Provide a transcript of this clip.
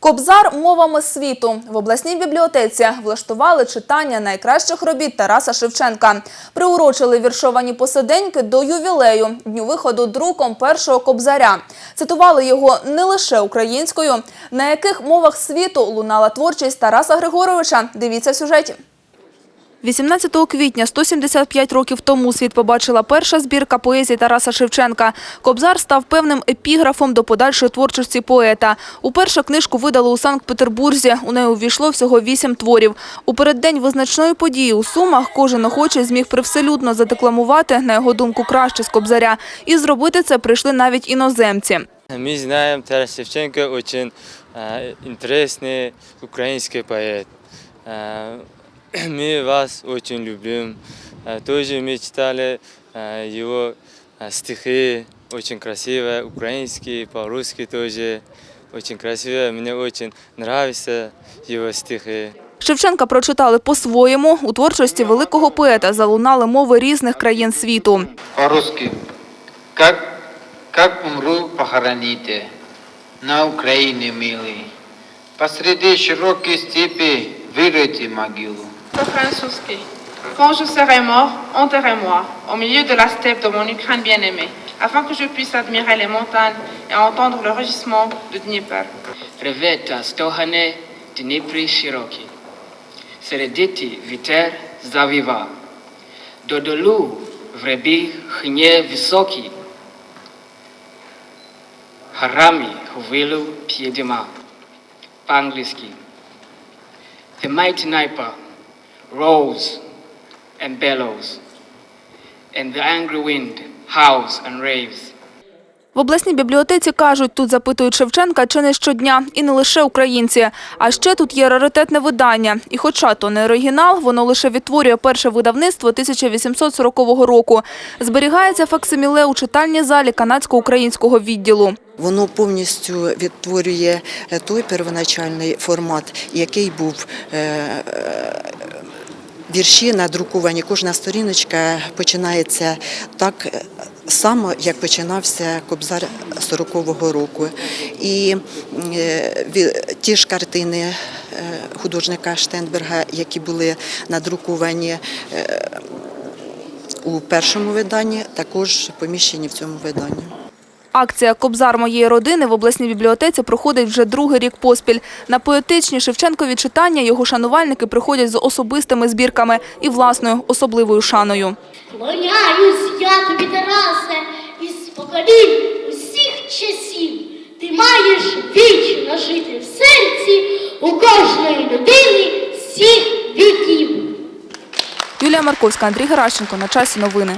Кобзар мовами світу в обласній бібліотеці влаштували читання найкращих робіт Тараса Шевченка. Приурочили віршовані посиденьки до ювілею дню виходу друком першого кобзаря. Цитували його не лише українською, на яких мовах світу лунала творчість Тараса Григоровича. Дивіться в сюжеті. 18 квітня 175 років тому світ побачила перша збірка поезії Тараса Шевченка. Кобзар став певним епіграфом до подальшої творчості поета. Уперше книжку видали у Санкт-Петербурзі. У неї увійшло всього вісім творів. У переддень визначної події у Сумах кожен охочий зміг привселюдно задекламувати, на його думку, краще з Кобзаря. І зробити це прийшли навіть іноземці. Мы знаем, Тарас Шевченко очень э, интересный украинский поэт. Э, мы вас очень любим. Э, тоже мы читали э, его э, стихи, очень красивые, украинские, по-русски тоже. Очень красиво, мне очень нравятся его стихи. Шевченка прочитали по-своєму. У творчості великого поета залунали мови різних країн світу. по-русски. Как, как умру, похороните на Украине, милый. Посреди широкой степи выройте могилу. По-французски. Quand je serai mort, enterrez-moi au milieu de la steppe de mon Ukraine bien-aimée, afin que je puisse admirer les montagnes et entendre le rugissement de Dnieper. Ревета стогане Дніпрі широкі. Середиті вітер завіва. Додолу в ребі хне високі. Гарамі хвилю підіма. По-англійськи. The mighty Niper roars and bellows, and the angry wind howls and raves. В обласній бібліотеці кажуть, тут запитують Шевченка чи не щодня, і не лише українці. А ще тут є раритетне видання. І хоча то не оригінал, воно лише відтворює перше видавництво 1840 року. Зберігається факсиміле у читальній залі канадсько-українського відділу. Воно повністю відтворює той первоначальний формат, який був е, е, вірші надруковані. Кожна сторіночка починається так е, само, як починався Кобзар 40-го року. І е, ті ж картини е, художника Штенберга, які були надруковані у першому виданні, також поміщені в цьому виданні. Акція Кобзар моєї родини в обласній бібліотеці проходить вже другий рік поспіль. На поетичні Шевченкові читання його шанувальники приходять з особистими збірками і власною особливою шаною. Клоняюсь я тобі, Тарасе, із поколінь усіх часів. Ти маєш вічно жити в серці у кожної людини всіх віків. Юлія Марковська, Андрій Геращенко. На часі новини.